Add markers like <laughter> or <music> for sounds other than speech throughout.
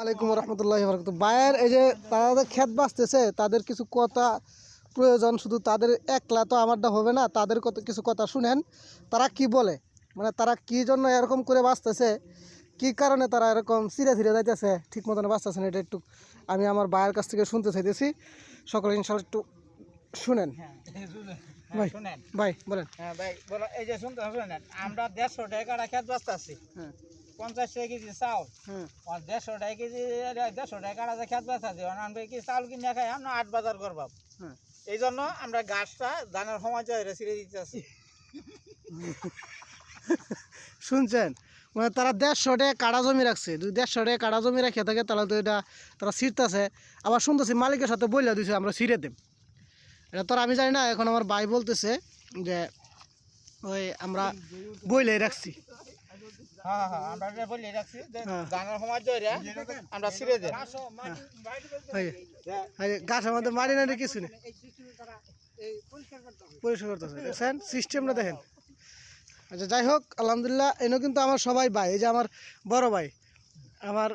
আলাইকুম রহমতুল্লাহ বরকত বায়ের এই যে তারা ক্ষেত বাঁচতেছে তাদের কিছু কথা প্রয়োজন শুধু তাদের একলা তো আমারটা হবে না তাদের কত কিছু কথা শুনেন তারা কি বলে? মানে তারা কি জন্য এরকম করে বাঁচতেছে? কি কারণে তারা এরকম সিরে ধীরে যাইতেছে? ঠিক মতন বাঁচতেছে না এটা একটু আমি আমার বায়ের কাছ থেকে শুনতে চাইতেছি। সকলে ইনশাল্লাহ একটু শুনেন। ভাই ভাই বলেন। হ্যাঁ ভাই বলো এই যে শুনতে শুনেন। আমরা দেড়শো টাকা খেত বাঁচতে আছি হ্যাঁ। পঞ্চাশ টাকা কেজি চাউল। হ্যাঁ। আর দেড়শো টাকা কেজি দেড়শো টাকা যে খেত বাঁচতে আছি। আমরা কি চাউল কিনে খাই আমরা আট বাজার করবাম হ্যাঁ। এই জন্য আমরা গাছটা ধানের সময় জয় ছিঁড়ে দিতে আছি শুনছেন? মানে তারা দেড়শো টাকা কাড়া জমি রাখছে। যদি দেড়শো টাকা কাড়া জমি রেখে থাকে তাহলে তো এটা তারা ছিঁড়তেছে। আবার শুনতেছি মালিকের সাথে বইলা দিছে আমরা ছিঁড়ে দেব। এটা তো আর আমি জানি না এখন আমার ভাই বলতেছে যে ওই আমরা বইলে রাখছি। হ্যাঁ হ্যাঁ আমরা এটা রাখছি যে হ্যাঁ। সময় আমরা ছিঁড়ে গাছের মধ্যে মারি নাড়ি কিছু নেই। পরিষ্কার করতেছে দেখছেন? সিস্টেমটা দেখেন। আচ্ছা যাই হোক আলহামদুলিল্লাহ এনে কিন্তু আমার সবাই ভাই এই যে আমার বড় ভাই আমার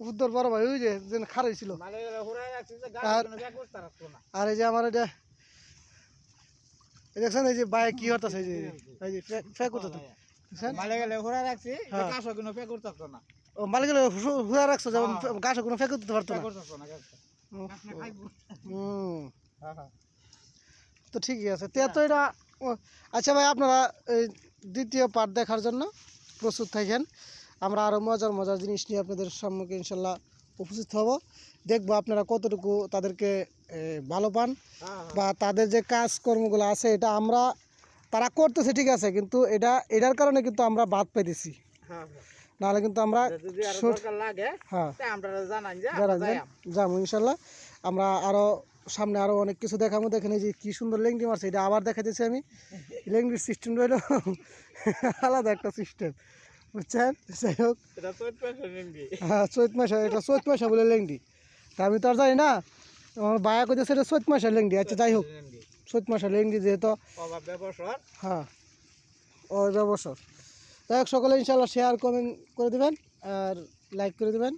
উত্তর বড় ভাই ওই যে খারাই ছিল। যে আর- না। এই যে আমার এটা এই দেখছেন এই যে বাইরে কি হতেছে এই যে এই যে ফেক করতে রাখছি হ্যাঁ। কোনো ব্যাগ করতে না। ও মালিকের রাখছো যেমন হ্যাঁ। কোনো ফেক পারতো না? হ্যাঁ তো ঠিকই আছে। তে তো এটা আচ্ছা ভাই আপনারা এই দ্বিতীয় পার্ট দেখার জন্য প্রস্তুত থাকেন। আমরা আরও মজার মজার জিনিস নিয়ে আপনাদের সম্মুখে ইনশাল্লাহ উপস্থিত হব। দেখব আপনারা কতটুকু তাদেরকে ভালো পান বা তাদের যে কাজকর্মগুলো আছে এটা আমরা তারা করতেছে ঠিক আছে কিন্তু এটা এটার কারণে কিন্তু আমরা বাদ পেতেছি হ্যাঁ নাহলে কিন্তু আমরা হ্যাঁ। যাব ইনশাল্লাহ। আমরা আরও সামনে আরও অনেক কিছু দেখাবো। দেখেন এই যে কী সুন্দর লেংটি মারছে এটা আবার দেখাতেছি আমি। লেংটির সিস্টেম রইল। আলাদা একটা সিস্টেম বুঝছেন? যাই হোক। মাসে হ্যাঁ চৈত মাসে এটা চৈত মাসে বলে লেংটি তা আমি তো আর জানি না। আমার বায়া কইতেছে এটা চৈত মাসের লেংটি আচ্ছা যাই হোক। চৈত লেংটি যেহেতু। অভাব হ্যাঁ ওই ব্যবসর। যাই হোক সকলে ইনশাল্লাহ শেয়ার কমেন্ট করে দেবেন আর লাইক করে দেবেন।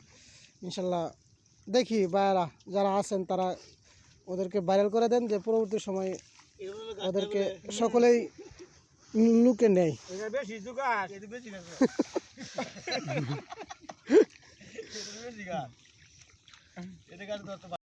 ইনশাল্লাহ দেখি বায়ারা যারা আছেন তারা ওদেরকে ভাইরাল করে দেন যে পরবর্তী সময় ওদেরকে সকলেই লুকে নেয়। এটা <laughs>